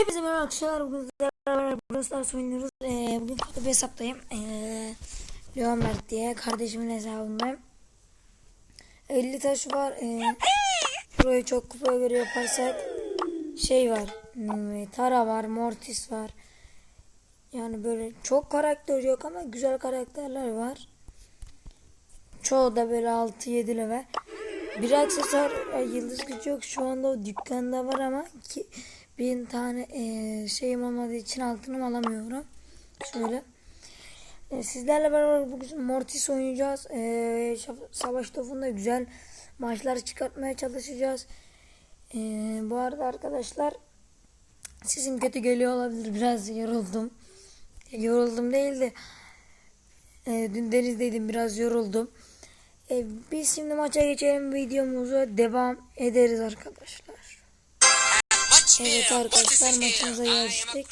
Hepinize merhaba arkadaşlar. Bugün sizlerle beraber Brawl oynuyoruz. Ee, bugün farklı bir hesaptayım. Ee, Leon Mert diye kardeşimin hesabındayım. 50 taş var. Ee, şurayı çok kupaya göre yaparsak şey var. hmm, Tara var. Mortis var. Yani böyle çok karakter yok ama güzel karakterler var. Çoğu da böyle 6-7 level. Bir aksesuar yıldız gücü yok. Şu anda o dükkanda var ama iki, bin tane e, şeyim olmadığı için altınım alamıyorum. Şöyle. E, sizlerle beraber bugün Mortis oynayacağız. E, savaş topunda güzel maçlar çıkartmaya çalışacağız. E, bu arada arkadaşlar sesim kötü geliyor olabilir. Biraz yoruldum. Yoruldum değil de e, dün denizdeydim biraz yoruldum. E, biz şimdi maça geçelim videomuza devam ederiz arkadaşlar. Evet arkadaşlar maçımıza geçtik.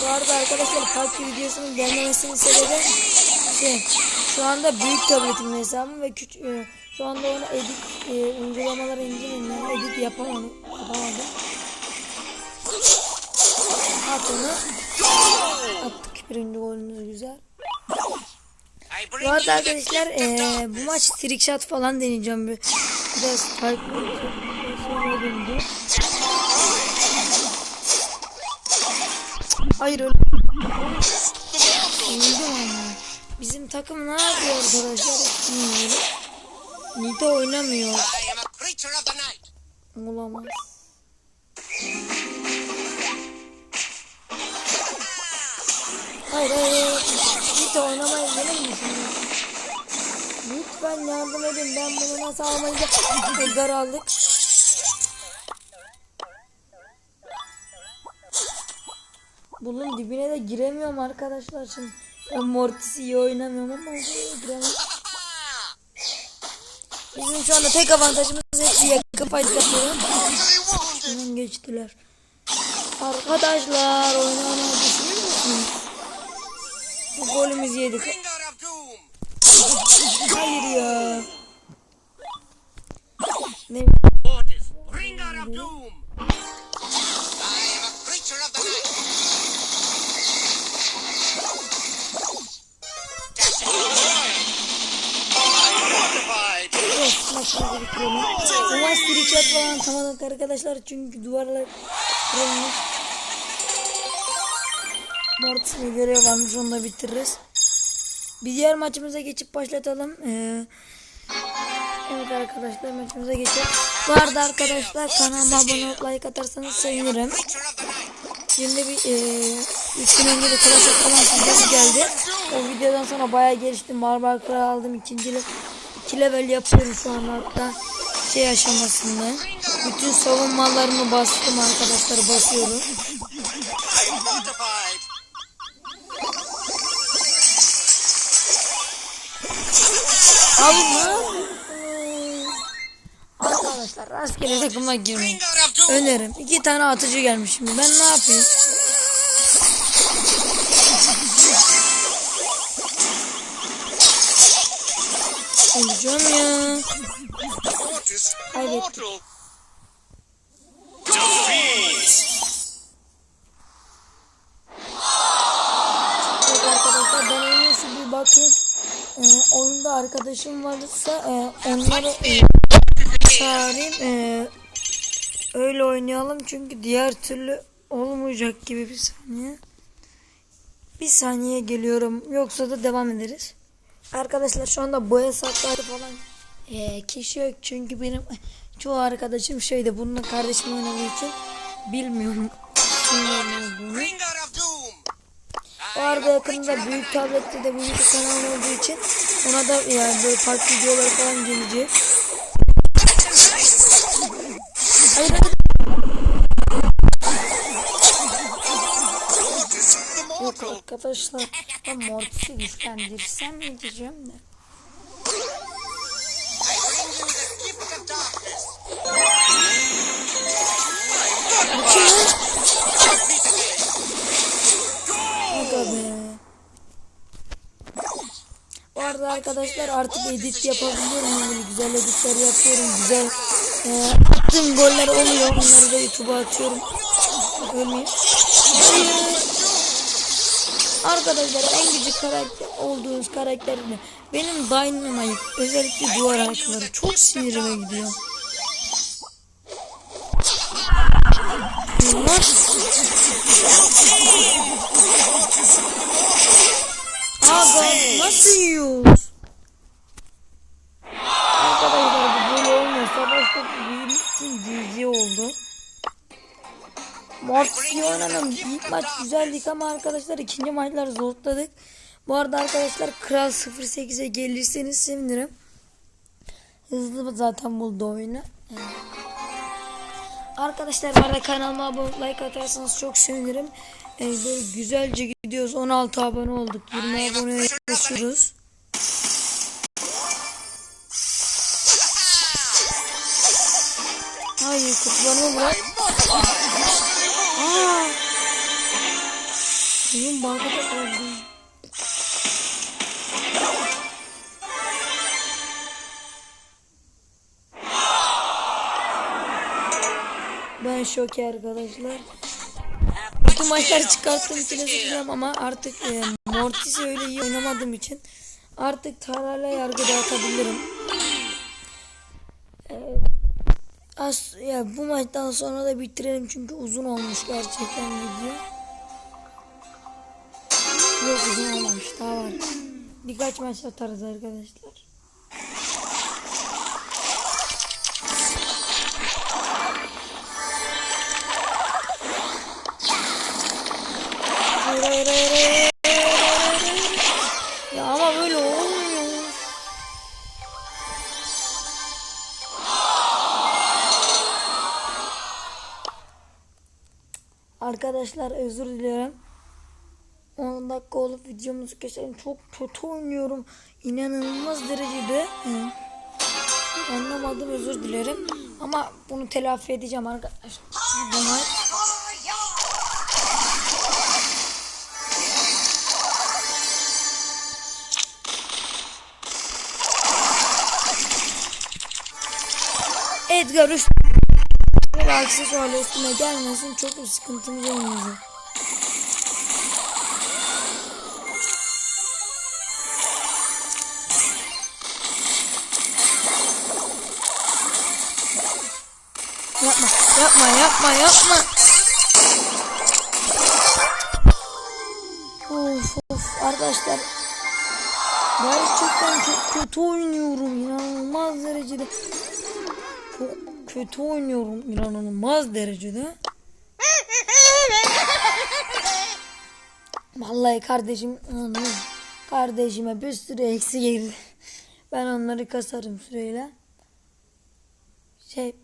Bu arada arkadaşlar PUBG videosunun gelmemesinin sebebi şey şu anda büyük tabletimde hesabım ve küçük e, şu anda onu edit e, uygulamaları indirmiyorum edit yapamadım. yapamadım. At onu. Attık birinci golümüz güzel. Bu arada arkadaşlar eee, bu maç trick shot falan deneyeceğim. Biraz farklı şey. Hayır öyle. Ama. Bizim takım ne yapıyor arkadaşlar? Bilmiyorum. Nita oynamıyor. Olamaz. Hayır hayır hayır. Nita oynamayı misin? Lütfen yardım edin. Ben bunu nasıl almayacağım? Edgar aldık. Bunun dibine de giremiyorum arkadaşlar. Şimdi ben Mortis'i iyi oynamıyorum ama giremiyorum. Bizim şu anda tek avantajımız hepsi yakın fight yapıyor. Hemen geçtiler. Arkadaşlar oynamayı düşünüyor musunuz? Bu golümüzü yedik. Hayır ya. Ne? Bringer of Doom! I am a creature of the night! Fortified! Evet, maçımızı bitirelim. Bu maç trick falan tamamladık arkadaşlar çünkü duvarlar kırılmış. Mortis'in görev varmış onu da bitiririz. Bir diğer maçımıza geçip başlatalım. Ee, evet arkadaşlar maçımıza geçelim. Bu arada arkadaşlar kanalıma abone olup like atarsanız sevinirim. Şimdi bir e, üç gün önce de Clash of geldi. O videodan sonra bayağı geliştim. Barbar Kral aldım. ikinci iki level yapıyorum şu an hatta şey aşamasında. Bütün savunmalarımı bastım arkadaşlar basıyorum. Abi ne yapıyorsun? Arkadaşlar rastgele takıma girmeyin. Önerim. iki tane atıcı gelmiş şimdi. Ben ne yapayım? Öleceğim ya. Mortis Ee, oyunda arkadaşım varsa e, onları e, çağırayım. E, öyle oynayalım çünkü diğer türlü olmayacak gibi bir saniye. Bir saniye geliyorum. Yoksa da devam ederiz. Arkadaşlar şu anda bu hesaplarda falan e, kişi yok. Çünkü benim çoğu arkadaşım şeyde bununla kardeşim oynadığı için bilmiyorum kimlerin olduğunu. Bu arada yakında büyük tablette de bu YouTube kanalı olduğu için ona da yani böyle farklı videolar falan gelecek. Hayır hayır. Yok arkadaşlar ben Mortis'i güçlendirsem mi diyeceğim de. Bu arada arkadaşlar artık edit yapabiliyorum. Yani güzel editler yapıyorum. Güzel Ee, attığım goller oluyor. Onları da YouTube'a atıyorum. Ölmeyeyim. Hayır. Arkadaşlar en güçlü karakter olduğunuz karakter ne? Benim Dynamite özellikle duvar arkaları çok sinirime gidiyor. Nasıl? Abi nasıl yiyoruz? Arkadaşlar bu böyle olmuyor. Savaş topu büyüdüğü için GG oldu. Mortis'i oynadım. İlk maç güzeldik ama arkadaşlar ikinci maçlar zorladık. Bu arada arkadaşlar Kral 08'e gelirseniz sevinirim. Hızlı zaten buldu oyunu. Evet. Arkadaşlar bu arada kanalıma abone like atarsanız çok sevinirim. Böyle güzelce gidiyoruz. 16 abone olduk. 20 abone yaşıyoruz. Hayır kutularımı bırak. Aa! Benim bankada kaldı. Ben şok arkadaşlar. Çıkarttığım için özür dilerim ama artık e, Mortis'i öyle iyi oynamadığım için artık Tara'yla yargı dağıtabilirim. E, as ya bu maçtan sonra da bitirelim çünkü uzun olmuş gerçekten video. Yok uzun olmamış daha var. Birkaç maç atarız arkadaşlar. Arkadaşlar özür dilerim. 10 dakika olup videomuzu keselim. Çok kötü oynuyorum. İnanılmaz derecede. Hı. Anlamadım özür dilerim. Ama bunu telafi edeceğim arkadaşlar. Edgar ve aksesuarla üstüne gelmesin çok bir sıkıntımız olmayacak. Yapma, yapma, yapma, yapma. Of of arkadaşlar. Gerçekten çok kötü oynuyorum inanılmaz derecede. Kötü oynuyorum inanılmaz derecede. Vallahi kardeşim. Kardeşime bir sürü eksi geldi. Ben onları kasarım süreyle. Şey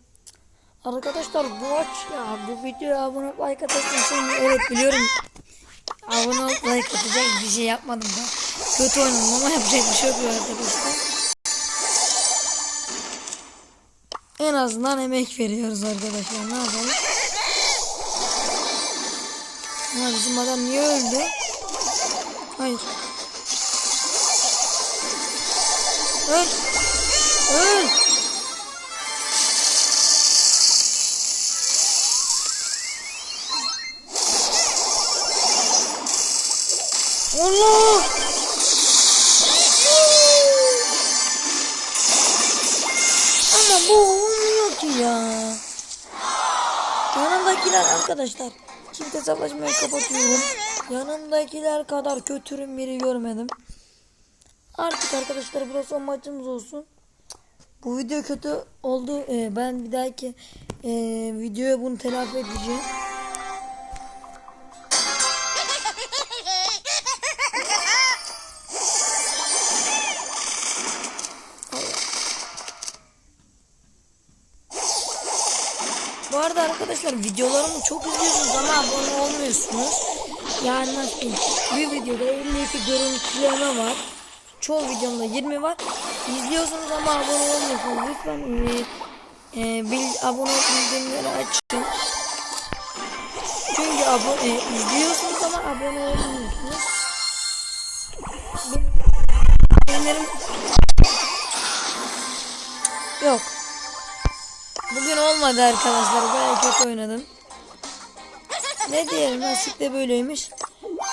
arkadaşlar bu aç ya bu videoya abone olup like atarsanız evet biliyorum. Abone olup like atacak bir şey yapmadım ben. Kötü oynadım ama yapacak bir şey yok arkadaşlar. En azından emek veriyoruz arkadaşlar. Ne yapalım? Ama bizim adam niye öldü? Hayır. Öl. Öl. Allah. Ya. Yanımdakiler arkadaşlar. Çifte savaşmayı kapatıyorum. Yanımdakiler kadar kötürüm biri görmedim. Artık arkadaşlar burası son maçımız olsun. Bu video kötü oldu. Ee, ben bir dahaki e, videoya bunu telafi edeceğim. Bu arada arkadaşlar videolarımı çok izliyorsunuz ama abone olmuyorsunuz. Yani nasıl? Bir videoda 52 görüntüleme var. Çoğu videomda 20 var. İzliyorsunuz ama abone olmuyorsunuz. Lütfen e, e, bil, abone ol bildirimleri açın. Çünkü abone e, izliyorsunuz ama abone olmuyorsunuz. Bildirimlerim yok. Bugün olmadı arkadaşlar. Bayağı kötü oynadım. Ne diyelim nasip de böyleymiş.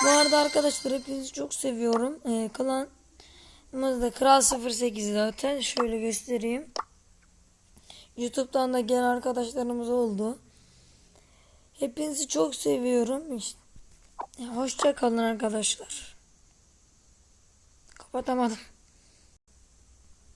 Bu arada arkadaşlar hepinizi çok seviyorum. Ee, klanımızda Kral 08 zaten. Şöyle göstereyim. Youtube'dan da gelen arkadaşlarımız oldu. Hepinizi çok seviyorum. İşte. Hoşça kalın arkadaşlar. Kapatamadım.